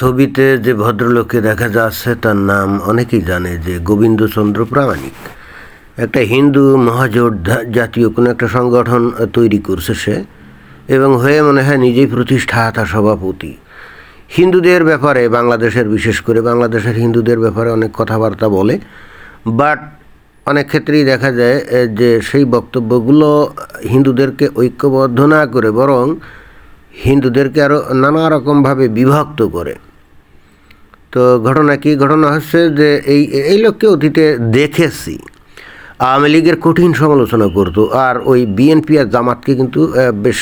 ছবিতে যে ভদ্রলোককে দেখা যাচ্ছে, তার নাম অনেকেই জানে যে গোবিন্দচন্দ্র প্রামাণিক। একটা হিন্দু মহাজোট জাতীয় কোনো একটা সংগঠন তৈরি করছে সে, এবং হয়ে মনে হয় নিজেই প্রতিষ্ঠাতা সভাপতি। হিন্দুদের ব্যাপারে, বাংলাদেশের, বিশেষ করে বাংলাদেশের হিন্দুদের ব্যাপারে অনেক কথাবার্তা বলে, বাট অনেক ক্ষেত্রেই দেখা যায় যে সেই বক্তব্যগুলো হিন্দুদেরকে ঐক্যবদ্ধ না করে, বরং হিন্দুদেরকে আরও নানা রকমভাবে বিভক্ত করে। তো ঘটনা কি? ঘটনা হচ্ছে যে এই এই লোককে অতীতে দেখেছি। আওয়ামী লীগের কঠিন সমালোচনা করত আর ওই বিএনপি আর জামাতকে কিন্তু বেশ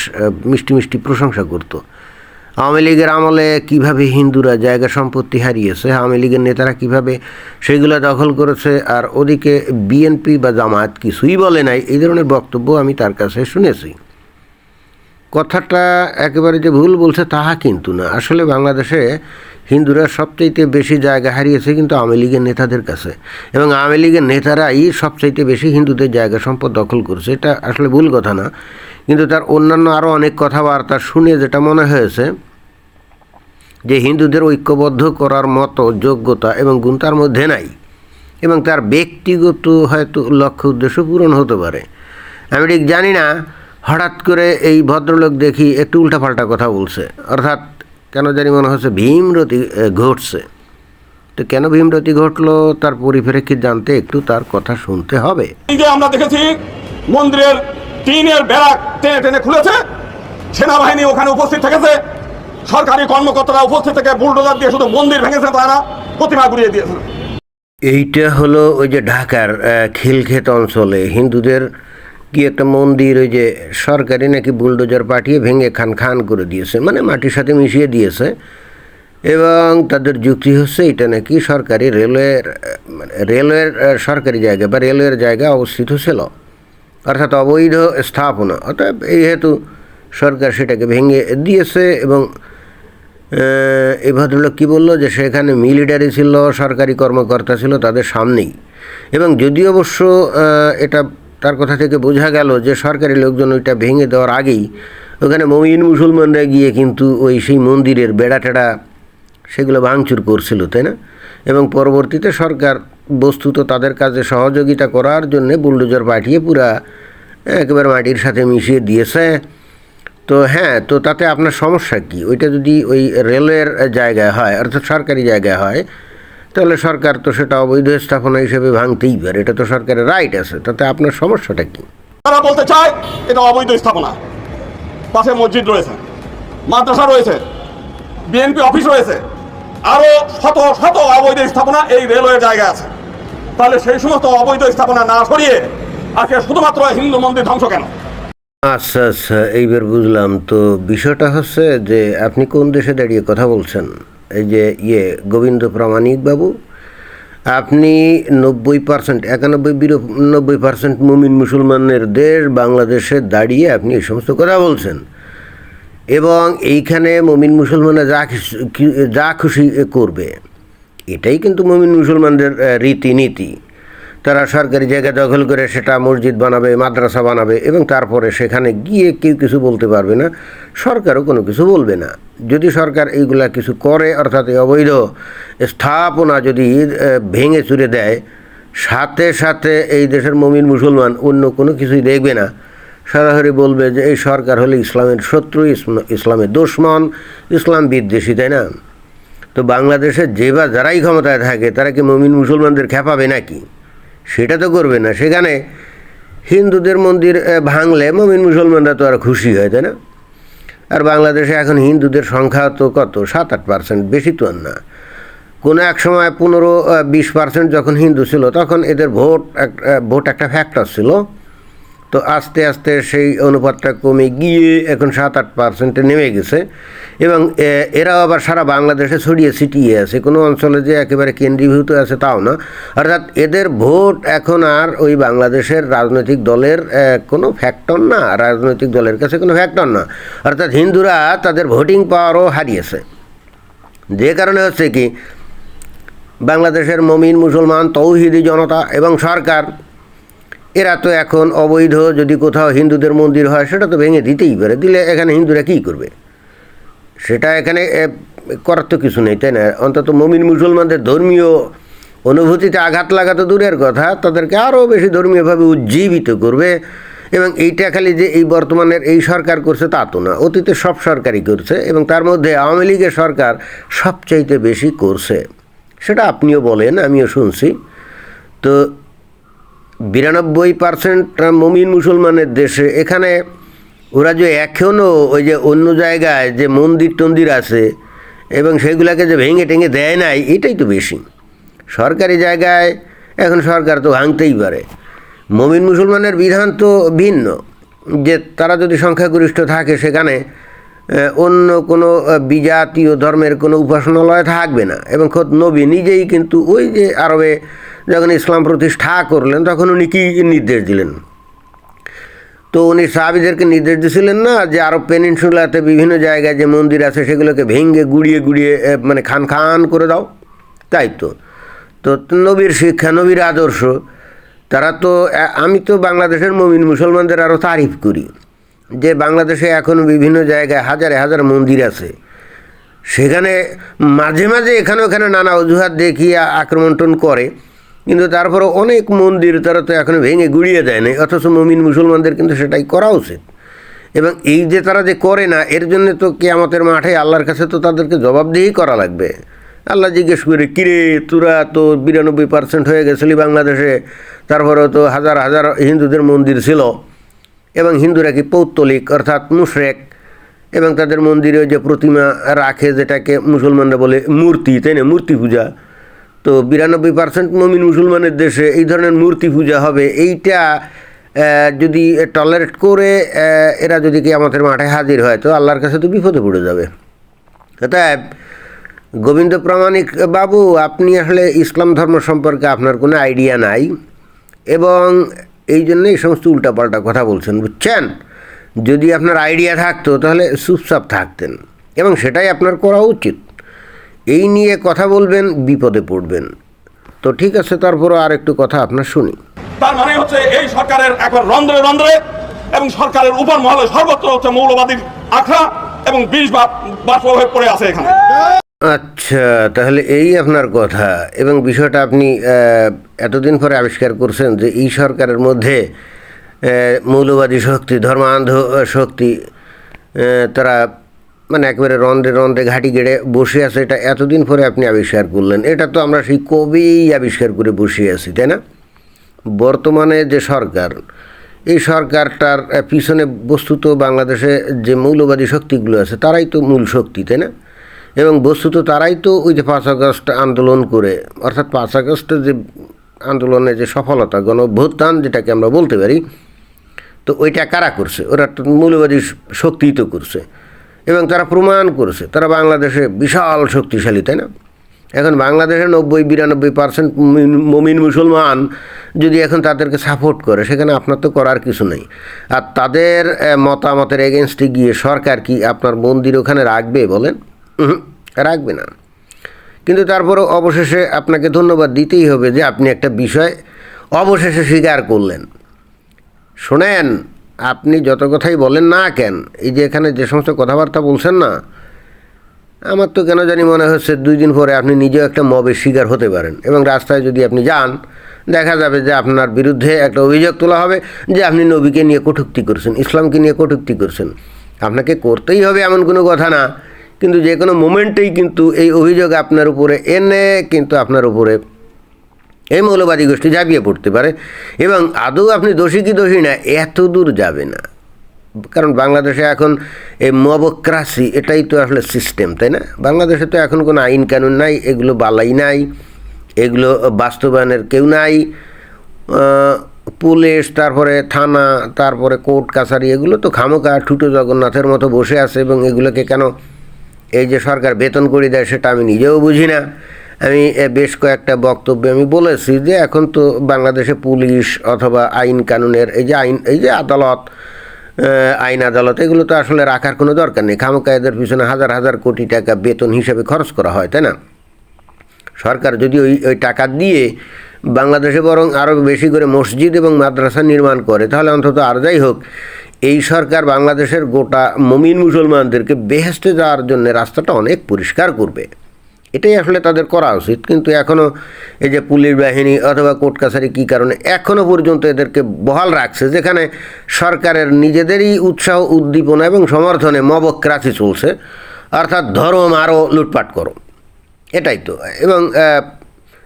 মিষ্টি মিষ্টি প্রশংসা করত। আওয়ামী লীগের আমলে কীভাবে হিন্দুরা জায়গা সম্পত্তি হারিয়েছে, আওয়ামী লীগের নেতারা কীভাবে সেগুলো দখল করেছে, আর ওদিকে বিএনপি বা জামাত কিছুই বলে নাই, এই ধরনের বক্তব্য আমি তার কাছে শুনেছি। কথাটা একেবারে যে ভুল বলছে তাহা কিন্তু না। আসলে বাংলাদেশে হিন্দুরা সবচাইতে বেশি জায়গা হারিয়েছে কিন্তু আওয়ামী লীগের নেতাদের কাছে। এবং আওয়ামী লীগের নেতারাই সবচাইতে বেশি হিন্দুদের জায়গা সম্পদ দখল করছে। এটা আসলে ভুল কথা না। কিন্তু তার অন্যান্য আরও অনেক কথাবার্তা শুনে যেটা মনে হয়েছে যে হিন্দুদের ঐক্যবদ্ধ করার মতো যোগ্যতা এবং গুণ তার মধ্যে নাই। এবং তার ব্যক্তিগত হয়তো লক্ষ্য উদ্দেশ্য পূরণ হতে পারে। আমি ঠিক জানি না হঠাৎ করে এই ভদ্রলোক দেখি একটু উল্টাপাল্টা কথা বলছে। অর্থাৎ কেন জানি মনে হচ্ছে ভীমরতি ঘটছে। তো কেন ভীমরতি ঘটলো তার পরিপ্রেক্ষিত জানতে একটু তার কথা শুনতে হবে। এই যে আমরা দেখেছি মন্দিরের টিনের বেড়া টেনে টেনে খুলেছে। সেনাবাহিনী ওখানে উপস্থিত থেকেছে। সরকারি কর্মকর্তারা উপস্থিত থেকে বুলডোজার দিয়ে শুধু মন্দির ভেঙেছে তারা প্রতিমা ঘুরিয়ে দিয়েছে। এইটা হলো ওই যে ঢাকার খিলক্ষেত অঞ্চলে হিন্দুদের কি একটা মন্দির ওই যে সরকারি নাকি বুলডোজার পাঠিয়ে ভেঙে খান খান করে দিয়েছে মানে মাটির সাথে মিশিয়ে দিয়েছে। এবং তাদের যুক্তি হচ্ছে এটা নাকি সরকারি রেলওয়ের মানে রেলওয়ের সরকারি জায়গা বা রেলওয়ের জায়গায় অবস্থিত ছিল। অর্থাৎ অবৈধ স্থাপনা অর্থাৎ এই হেতু সরকার সেটাকে ভেঙে দিয়েছে এবং এই ভদ্রলোক কী বলল যে সেখানে মিলিটারি ছিল, সরকারি কর্মকর্তা ছিল তাদের সামনেই। এবং যদি অবশ্য এটা তার কথা থেকে বোঝা গেল যে সরকারি লোকজন ওইটা ভেঙে দেওয়ার আগেই ওখানে মমিন মুসলমানরা গিয়ে কিন্তু ওই সেই মন্দিরের বেড়া টেড়া সেগুলো ভাঙচুর করছিল, তাই না? এবং পরবর্তীতে সরকার বস্তুত তাদের কাজে সহযোগিতা করার জন্যে বুলডোজার পাঠিয়ে পুরা একেবারে মাটির সাথে মিশিয়ে দিয়েছে। তো হ্যাঁ তো তাতে আপনার সমস্যা কি? ওইটা যদি ওই রেলওয়ের জায়গায় হয়, অর্থাৎ সরকারি জায়গায় হয় তাহলে সরকার তো সেটা অবৈধ স্থাপনা হিসেবে ভাঙতেই পারে এটা তো সরকারের রাইট আছে তাতে আপনার সমস্যাটা কি? তারা বলতে চায় এটা অবৈধ স্থাপনা। পাশে মসজিদ রয়েছে মাদ্রাসা রয়েছে বিএনপি অফিস রয়েছে আরও শত শত অবৈধ স্থাপনা এই রেলওয়ে জায়গায় আছে। তাহলে সেই সমস্ত অবৈধ স্থাপনা না সরিয়ে আজকে শুধুমাত্র হিন্দু মন্দির ধ্বংস কেন? আচ্ছা আচ্ছা এইবার বুঝলাম। তো বিষয়টা হচ্ছে যে আপনি কোন দেশে দাঁড়িয়ে কথা বলছেন? যে ইয়ে গোবিন্দ প্রামাণিকবাবু আপনি নব্বই পার্সেন্ট একানব্বই বিরানব্বই পার্সেন্ট মুমিন মুসলমানের দেশ বাংলাদেশে দাঁড়িয়ে আপনি এই সমস্ত কথা বলছেন। এবং এইখানে মমিন মুসলমানরা যা যা খুশি করবে, এটাই কিন্তু মমিন মুসলমানদের রীতিনীতি। তারা সরকারি জায়গা দখল করে সেটা মসজিদ বানাবে, মাদ্রাসা বানাবে এবং তারপরে সেখানে গিয়ে কেউ কিছু বলতে পারবে না। সরকারও কোনো কিছু বলবে না। যদি সরকার এইগুলা কিছু করে, অর্থাৎ অবৈধ স্থাপনা যদি ভেঙে চুরে দেয়, সাথে সাথে এই দেশের মমিন মুসলমান অন্য কোনো কিছুই দেখবে না। সরাসরি বলবে যে এই সরকার হলে ইসলামের শত্রু ইসলামের দুশ্মন, ইসলাম বিদ্বেষী, তাই না? তো বাংলাদেশে যে বা যারাই ক্ষমতায় থাকে, তারা কি মমিন মুসলমানদের খেপাবে নাকি? সেটা তো করবে না। সেখানে হিন্দুদের মন্দির ভাঙলে মমিন মুসলমানরা তো আর খুশি হয়, তাই না? আর বাংলাদেশে এখন হিন্দুদের সংখ্যা তো কত? সাত আট পার্সেন্ট বেশি তো আর না। কোনো এক সময় পনেরো বিশ পার্সেন্ট যখন হিন্দু ছিল, তখন এদের ভোট ভোট একটা ফ্যাক্টর ছিল। তো আস্তে আস্তে সেই অনুপাতটা কমে গিয়ে এখন সাত আট পার্সেন্টে নেমে গেছে। এবং এরাও আবার সারা বাংলাদেশে ছড়িয়ে ছিটিয়ে আছে। কোনো অঞ্চলে যে একেবারে কেন্দ্রীভূত আছে তাও না। অর্থাৎ এদের ভোট এখন আর ওই বাংলাদেশের রাজনৈতিক দলের কোনো ফ্যাক্টর না। রাজনৈতিক দলের কাছে কোনো ফ্যাক্টর না। অর্থাৎ হিন্দুরা তাদের ভোটিং পাওয়ারও হারিয়েছে। যে কারণে হচ্ছে কি, বাংলাদেশের মমিন মুসলমান, তৌহিদি জনতা এবং সরকার এরা তো এখন অবৈধ, যদি কোথাও হিন্দুদের মন্দির হয়, সেটা তো ভেঙে দিতেই পারে। দিলে এখানে হিন্দুরা কী করবে? সেটা এখানে করার তো কিছু নেই, তাই না? অন্তত মমিন মুসলমানদের ধর্মীয় অনুভূতিতে আঘাত লাগা তো দূরের কথা, তাদেরকে আরও বেশি ধর্মীয়ভাবে উজ্জীবিত করবে। এবং এইটা খালি যে এই বর্তমানের এই সরকার করছে তা তো না, অতীতে সব সরকারই করছে, এবং তার মধ্যে আওয়ামী লীগের সরকার সবচাইতে বেশি করছে। সেটা আপনিও বলেন, আমিও শুনছি। তো বিরানব্বই পার্সেন্ট মমিন মুসলমানের দেশে। এখানে ওরা যে এখনও ওই যে অন্য জায়গায় যে মন্দির টন্দির আছে এবং সেগুলোকে যে ভেঙে টেঙে দেয় নাই, এটাই তো বেশি। সরকারি জায়গায় এখন সরকার তো ভাঙতেই পারে। মমিন মুসলমানের বিধান তো ভিন্ন। যে তারা যদি সংখ্যাগরিষ্ঠ থাকে সেখানে অন্য কোনো বিজাতীয় ধর্মের কোনো উপাসনালয় থাকবে না। এবং খোদ নবী নিজেই কিন্তু ওই যে আরবে যখন ইসলাম প্রতিষ্ঠা করলেন, তখন উনি কী নির্দেশ দিলেন? তো উনি সাহাবিদেরকে নির্দেশ দিয়েছিলেন না যে আরব পেনিনসুলাতে বিভিন্ন জায়গায় যে মন্দির আছে, সেগুলোকে ভেঙে গুড়িয়ে গুড়িয়ে মানে খান খান করে দাও। তাই তো। তো নবীর শিক্ষা, নবীর আদর্শ, তারা তো আমি তো বাংলাদেশের মমিন মুসলমানদের আরও তারিফ করি। যে বাংলাদেশে এখন বিভিন্ন জায়গায় হাজারে হাজার মন্দির আছে, সেখানে মাঝে মাঝে এখানে ওখানে নানা অজুহাত দেখিয়ে আক্রমণ করে, কিন্তু তারপরে অনেক মন্দির তারা তো এখন ভেঙে গুড়িয়ে দেয় না অথচ মমিন মুসলমানদের কিন্তু সেটাই করা উচিত। এবং এই যে তারা যে করে না, এর জন্য তো কেয়ামতের মাঠে আল্লাহর কাছে তো তাদেরকে জবাবদিহি করা লাগবে। আল্লাহ জিজ্ঞেস করে, কিরে, তোরা তো বিরানব্বই পার্সেন্ট হয়ে গেছিলি বাংলাদেশে, তারপরেও তো হাজার হাজার হিন্দুদের মন্দির ছিল। এবং হিন্দুরা কি পৌত্তলিক অর্থাৎ মুশরেক এবং তাদের মন্দিরে যে প্রতিমা রাখে যেটাকে মুসলমানরা বলে মূর্তি, তাই না? মূর্তি পূজা। তো বিরানব্বই পার্সেন্ট মমিন মুসলমানের দেশে এই ধরনের মূর্তি পূজা হবে। এইটা যদি টলারেট করে এরা যদি কি আমাদের মাঠে হাজির হয়, তো আল্লাহর কাছে তো বিপদে পড়ে যাবে। তাই গোবিন্দ প্রামাণিক, বাবু, আপনি আসলে ইসলাম ধর্ম সম্পর্কে আপনার কোনো আইডিয়া নাই এবং এই জন্য এই সমস্ত উল্টাপাল্টা কথা বলছেন, বুঝছেন? যদি আপনার আইডিয়া থাকতো, তাহলে চুপচাপ থাকতেন। এবং সেটাই আপনার করা উচিত। এই নিয়ে কথা বলবেন, বিপদে পড়বেন। তো ঠিক আছে, তারপরও আর একটু কথা আপনার শুনি। তার মানে হচ্ছে এই সরকারের একবার রন্ধ্রে রন্ধ্রে এবং সরকারের উপর মহলে সর্বত্র হচ্ছে মৌলবাদীর আখড়া এবং বিষ বাষ্প হয়ে পড়ে আছে এখানে। আচ্ছা তাহলে এই আপনার কথা এবং বিষয়টা আপনি এতদিন পরে আবিষ্কার করছেন যে এই সরকারের মধ্যে মৌলবাদী শক্তি, ধর্মান্ধ শক্তি তারা মানে একবারে রন্ধ্রে রন্ধ্রে ঘাটি গেড়ে বসে আছে, এটা এতদিন পরে আপনি আবিষ্কার করলেন। এটা তো আমরা সেই কবেই আবিষ্কার করে বসে আছি, তাই না? বর্তমানে যে সরকার, এই সরকারটার পিছনে বস্তুত বাংলাদেশে যে মৌলবাদী শক্তিগুলো আছে, তারাই তো মূল শক্তি, তাই না? এবং বস্তুত তারাই তো ওই যে পাঁচ আগস্ট আন্দোলন করে। অর্থাৎ পাঁচ আগস্টের যে আন্দোলনের যে সফলতা গণ অভ্যুত্থান যেটাকে আমরা বলতে পারি, তো ওইটা কারা করছে? ওরা মৌলবাদী শ- শক্তিই তো করছে। এবং তারা প্রমাণ করেছে, তারা বাংলাদেশে বিশাল শক্তিশালী, তাই না? এখন বাংলাদেশে নব্বই, বিরানব্বই পার্সেন্ট মমিন মুসলমান যদি এখন তাদেরকে সাপোর্ট করে, সেখানে আপনার তো করার কিছু নেই। আর তাদের মতামতের এগেনস্টে গিয়ে সরকার কি আপনার মন্দির ওখানে রাখবে বলেন? রাখবে না। কিন্তু তারপরেও অবশেষে আপনাকে ধন্যবাদ দিতেই হবে যে আপনি একটা বিষয় অবশেষে স্বীকার করলেন। শোনেন, আপনি যত কথাই বলেন না কেন, এই যে এখানে যে সমস্ত কথাবার্তা বলছেন না, আমার তো কেন জানি মনে হচ্ছে দুই দিন পরে আপনি নিজেও একটা মবের শিকার হতে পারেন এবং রাস্তায় যদি আপনি যান, দেখা যাবে যে আপনার বিরুদ্ধে একটা অভিযোগ তোলা হবে যে আপনি নবীকে নিয়ে কটূক্তি করছেন, ইসলামকে নিয়ে কটূক্তি করছেন। আপনাকে করতেই হবে এমন কোনো কথা না। কিন্তু যে কোনো মোমেন্টেই কিন্তু এই অভিযোগ আপনার উপরে এনে কিন্তু আপনার উপরে এই মৌলবাদী গোষ্ঠী ঝাঁপিয়ে পড়তে পারে। এবং আদৌ আপনি দোষী কি দোষী না, এত দূর যাবে না। কারণ বাংলাদেশে এখন এই মবক্রাসি, এটাই তো আসলে সিস্টেম, তাই না? বাংলাদেশে তো এখন কোনো আইন কানুন নাই, এগুলো বালাই নাই, এগুলো বাস্তবায়নের কেউ নাই। পুলিশ, তারপরে থানা, তারপরে কোর্ট, কাছারি, এগুলো তো খামোকা ঠুটো জগন্নাথের মতো বসে আছে এবং এগুলোকে কেন এই যে সরকার বেতন করে দেয়, সেটা আমি নিজেও বুঝি না। আমি বেশ কয়েকটা বক্তব্যে আমি বলেছি যে এখন তো বাংলাদেশে পুলিশ অথবা আইন কানুনের, এই যে আইন, এই যে আদালত আইন আদালত, এগুলো তো আসলে রাখার কোনো দরকার নেই। খামোকা এদের পিছনে হাজার হাজার কোটি টাকা বেতন হিসেবে খরচ করা হয়, তাই না? সরকার যদি ওই ওই টাকা দিয়ে বাংলাদেশে বরং আরও বেশি করে মসজিদ এবং মাদ্রাসা নির্মাণ করে, তাহলে অন্তত আর যাই হোক এই সরকার বাংলাদেশের গোটা মমিন মুসলমানদেরকে বেহেস্তে যাওয়ার জন্য রাস্তাটা অনেক পরিষ্কার করবে। এটাই আসলে তাদের করা উচিত। কিন্তু এখনও এই যে পুলিশ বাহিনী অথবা কোর্ট কাছারি কী কারণে এখনও পর্যন্ত এদেরকে বহাল রাখছে, যেখানে সরকারের নিজেদেরই উৎসাহ, উদ্দীপনা এবং সমর্থনে মবক্রাসি চলছে, অর্থাৎ ধর্ম আরও লুটপাট করো। এটাই তো। এবং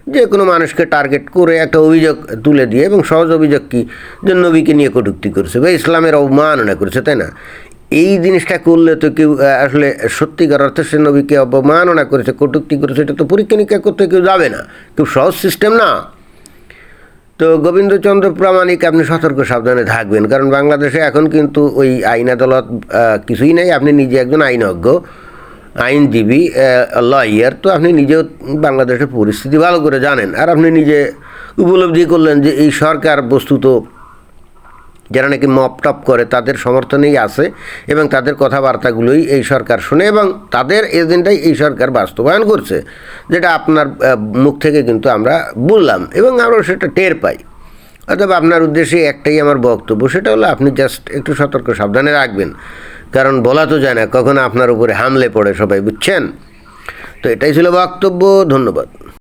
যে কোনো মানুষকে টার্গেট করে একটা অভিযোগ তুলে দিয়ে এবং সহজ অভিযোগ কি? যে নবীকে নিয়ে কটূক্তি করেছে বা ইসলামের অবমাননা করেছে, তাই না? এই জিনিসটা করলে তো কেউ আসলে সত্যিকার অর্থে সে নবীকে অবমাননা করেছে, কটূক্তি করেছে, এটা তো পরীক্ষা নিরীক্ষা করতে কেউ যাবে না। খুব সহজ সিস্টেম না। তো গোবিন্দচন্দ্র প্রামাণিক, আপনি সতর্ক, সাবধানে থাকবেন। কারণ বাংলাদেশে এখন কিন্তু ওই আইন আদালত কিছুই নেই। আপনি নিজে একজন আইনজ্ঞ। আইনজীবী লয়ার তো আপনি নিজেও বাংলাদেশের পরিস্থিতি ভালো করে জানেন। আর আপনি নিজে উপলব্ধি করলেন যে এই সরকার বস্তুত যারা নাকি মপ টপ করে, তাদের সমর্থনেই আছে এবং তাদের কথাবার্তাগুলোই এই সরকার শুনে এবং তাদের এজেন্ডাই এই সরকার বাস্তবায়ন করছে, যেটা আপনার মুখ থেকে কিন্তু আমরা বললাম এবং আমরা সেটা টের পাই। অথবা আপনার উদ্দেশ্যে একটাই আমার বক্তব্য, সেটা হলো আপনি জাস্ট একটু সতর্ক সাবধানে রাখবেন। কারণ বলা তো যায় না, কখন আপনার উপরে হামলে পড়ে সবাই, বুঝছেন? তো এটাই ছিল বক্তব্য, ধন্যবাদ।